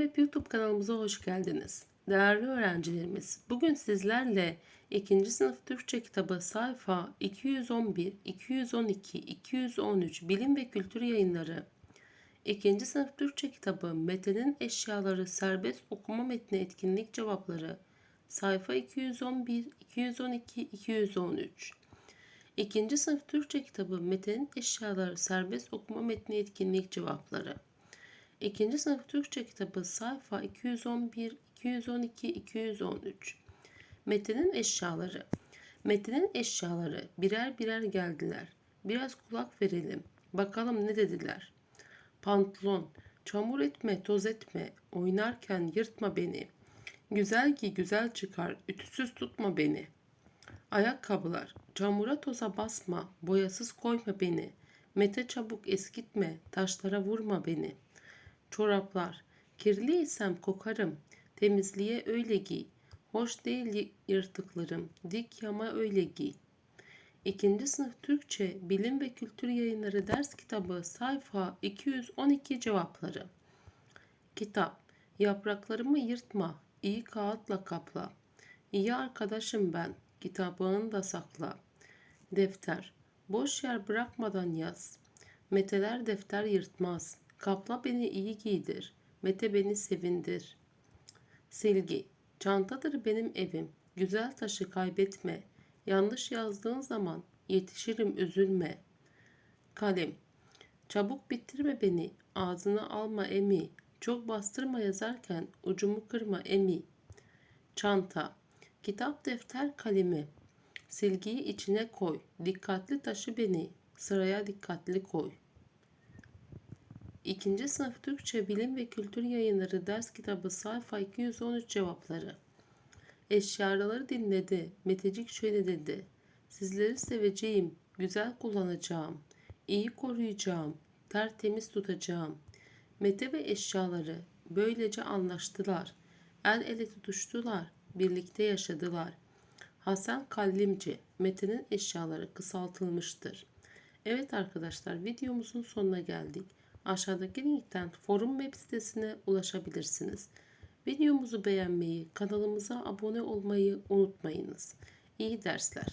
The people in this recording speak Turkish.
Map YouTube kanalımıza hoş geldiniz. Değerli öğrencilerimiz, bugün sizlerle 2. sınıf Türkçe kitabı sayfa 211, 212, 213 Bilim ve Kültür Yayınları 2. sınıf Türkçe kitabı Mete'nin eşyaları serbest okuma metni etkinlik cevapları sayfa 211, 212, 213 2. sınıf Türkçe kitabı Mete'nin eşyaları serbest okuma metni etkinlik cevapları 2. sınıf Türkçe kitabı sayfa 211, 212, 213. Metin'in eşyaları. Metin'in eşyaları birer birer geldiler. Biraz kulak verelim. Bakalım ne dediler. Pantolon, çamur etme, toz etme, oynarken yırtma beni. Güzel giy, güzel çıkar, ütüsüz tutma beni. Ayakkabılar, çamura toza basma, boyasız koyma beni. Mete çabuk eskitme, taşlara vurma beni.'' Çoraplar. Kirliysem kokarım. Temizliğe öyle giy. Hoş değil yırtıklarım. Dik yama öyle giy. İkinci sınıf Türkçe Bilim ve Kültür Yayınları ders kitabı sayfa 212 cevapları. Kitap. Yapraklarımı yırtma. İyi kağıtla kapla. İyi arkadaşım ben. Kitabını da sakla. Defter. Boş yer bırakmadan yaz. Meteler defter yırtmaz. Kapla beni iyi giydir. Mete beni sevindir. Silgi. Çantadır benim evim. Güzel taşı kaybetme. Yanlış yazdığın zaman yetişirim üzülme. Kalem. Çabuk bitirme beni. Ağzına alma emi. Çok bastırma yazarken ucumu kırma emi. Çanta. Kitap, defter, kalemi. Silgiyi içine koy. Dikkatli taşı beni. Sıraya dikkatli koy. İkinci sınıf Türkçe Bilim ve Kültür Yayınları ders kitabı sayfa 213 cevapları. Eşyaraları dinledi. Metecik şöyle dedi. Sizleri seveceğim, güzel kullanacağım, iyi koruyacağım, tertemiz tutacağım. Mete ve eşyaları böylece anlaştılar. El ele tutuştular, birlikte yaşadılar. Hasan Kallimci, Mete'nin eşyaları kısaltılmıştır. Evet arkadaşlar videomuzun sonuna geldik. Aşağıdaki linkten forum web sitesine ulaşabilirsiniz. Videomuzu beğenmeyi, kanalımıza abone olmayı unutmayınız. İyi dersler.